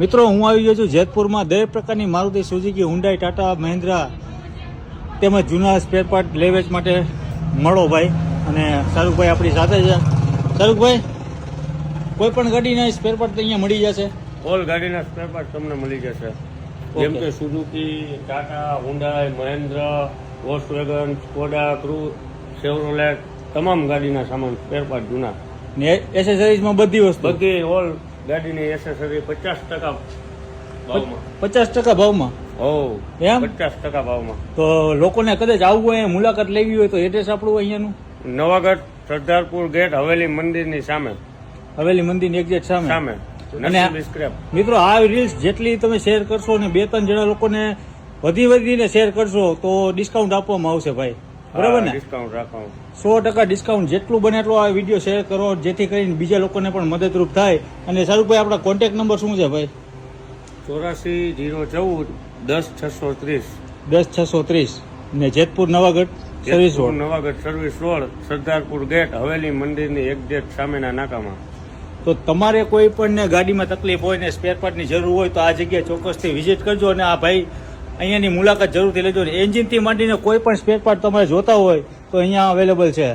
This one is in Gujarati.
મિત્રો હું આવી ગયો છું જેતપુરમાં. દરેક પ્રકારની મારુતિ સુઝુકી હુન્ડાઈ ટાટા મહિન્દ્રા તેમજ જૂના સ્પેરપાર્ટ લેવેચ માટે મળો ભાઈ. અને શાહરૂખભાઈ આપણી સાથે છે. શાહરૂખભાઈ કોઈ પણ ગાડીના સ્પેરપાર્ટ અહીંયા મળી જશે? ઓલ ગાડીના સ્પેરપાર્ટ તમને મળી જશે. જેમ કે Suzuki Tata Hyundai Mahindra Volkswagen Skoda crew Chevrolet તમામ ગાડીના સામાન સ્પેરપાર્ટ જૂના. ને એસેસરીઝમાં બધી વસ્તુ. બધી ઓલ ગાડીની એસેસરી પચાસ ટકા ભાવમાં. પચાસ ટકા ભાવમાં? હો એમ? પચાસ ટકા ભાવમાં. તો લોકોને કદાચ આવવું હોય મુલાકાત લેવી હોય તો એડ્રેસ આપણું અહીંયાનું? નવાગઢ સરદારપુર ગેટ હવેલી મંદિરની સામે. હવેલી મંદિરની એક્ઝેક્ટ સામે? સામે. અને મિત્રો આ રીલ્સ જેટલી તમે શેર કરશો ને બે ત્રણ જણા લોકોને વધી વધીને શેર કરશો તો ડિસ્કાઉન્ટ આપવામાં આવશે ભાઈ. બરાબર ને? ડિસ્કાઉન્ટ રાખો સો ટકા ડિસ્કાઉન્ટ જેટલું બને એટલો આ વીડિયો શેર કરો જેથી કરીને બીજા લોકોને પણ મદદરૂપ થાય. અને શાહરૂખભાઈ આપણા કોન્ટેક્ટ નંબર શું છે ભાઈ? ચોરાસી જીરો ચૌદ દસ છસો ત્રીસ. દસ છસો ત્રીસ. ને Jetpur Navagadh service road Navagadh service road Sardarpur gate Haveli મંદિરની એક્ઝેક્ટ સામેના નાકામાં. તો તમારે કોઈ પણ ગાડીમાં તકલીફ હોય ને સ્પેર પાર્ટની જરૂર હોય તો આ જગ્યાએ ચોક્કસથી વિઝિટ કરજો અને આ ભાઈ અહીંયાની મુલાકાત જરૂરથી લેજો. એન્જિનથી માંડીને કોઈ પણ સ્પેર પાર્ટ તમારે જોતા હોય તો અહીંયા અવેલેબલ છે.